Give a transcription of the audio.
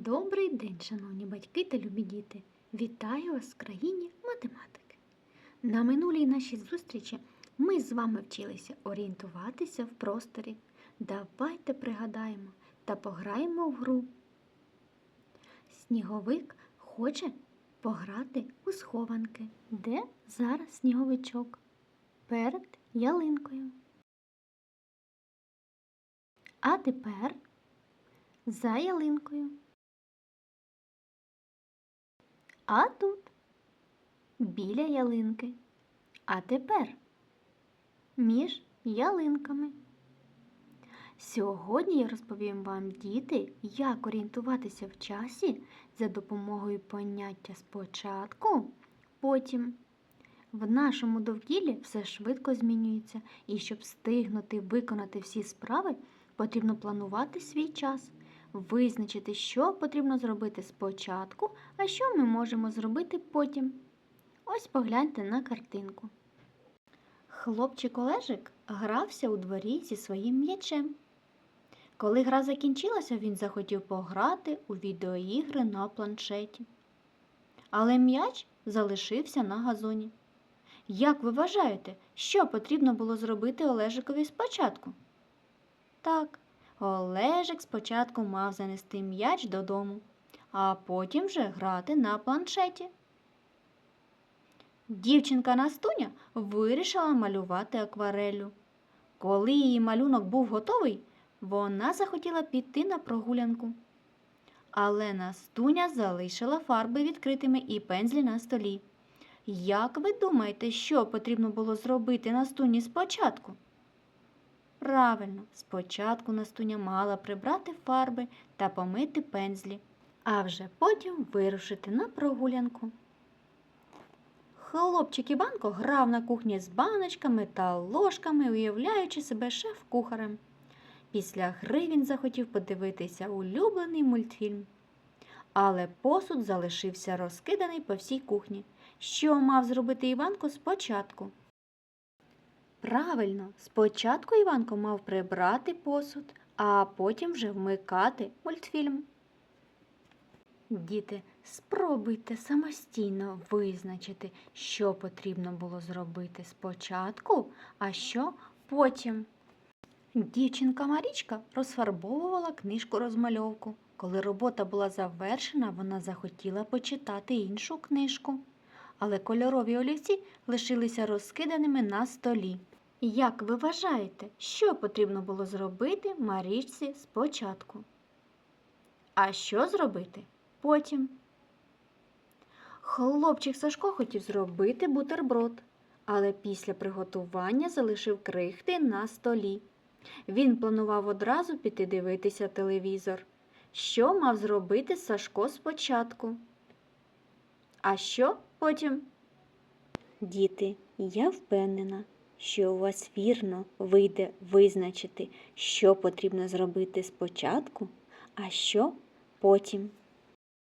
Добрий день, шановні батьки та любі діти! Вітаю вас в країні математики. На минулій нашій зустрічі ми з вами вчилися орієнтуватися в просторі. Давайте пригадаємо та пограємо в гру. Сніговик хоче пограти у схованки. Де зараз сніговичок? Перед ялинкою. А тепер за ялинкою. А тут біля ялинки. А тепер між ялинками. Сьогодні я розповім вам, діти, як орієнтуватися в часі за допомогою поняття спочатку, потім. В нашому довкіллі все швидко змінюється, і щоб встигнути виконати всі справи, потрібно планувати свій час, визначити, що потрібно зробити спочатку, а що ми можемо зробити потім. Ось погляньте на картинку. Хлопчик Олежик грався у дворі зі своїм м'ячем. Коли гра закінчилася, він захотів пограти у відеоігри на планшеті. Але м'яч залишився на газоні. Як ви вважаєте, що потрібно було зробити Олежикові спочатку? Так, Олежик спочатку мав занести м'яч додому, а потім вже грати на планшеті. Дівчинка Настуня вирішила малювати аквареллю. Коли її малюнок був готовий, вона захотіла піти на прогулянку. Але Настуня залишила фарби відкритими і пензлі на столі. Як ви думаєте, що потрібно було зробити Настуні спочатку? Правильно, спочатку Настуня мала прибрати фарби та помити пензлі, а вже потім вирушити на прогулянку. Хлопчик Іванко грав на кухні з баночками та ложками, уявляючи себе шеф-кухарем. Після гри він захотів подивитися улюблений мультфільм. Але посуд залишився розкиданий по всій кухні. Що мав зробити Іванко спочатку? Правильно, спочатку Іванко мав прибрати посуд, а потім вже вмикати мультфільм. Діти, спробуйте самостійно визначити, що потрібно було зробити спочатку, а що потім. Дівчинка Марічка розфарбовувала книжку розмальовку. Коли робота була завершена, вона захотіла почитати іншу книжку. Але кольорові олівці лишилися розкиданими на столі. Як ви вважаєте, що потрібно було зробити Марічці спочатку? А що зробити потім? Хлопчик Сашко хотів зробити бутерброд, але після приготування залишив крихти на столі. Він планував одразу піти дивитися телевізор. Що мав зробити Сашко спочатку? А що потім? Діти, я впевнена, що у вас вірно вийде визначити, що потрібно зробити спочатку, а що потім.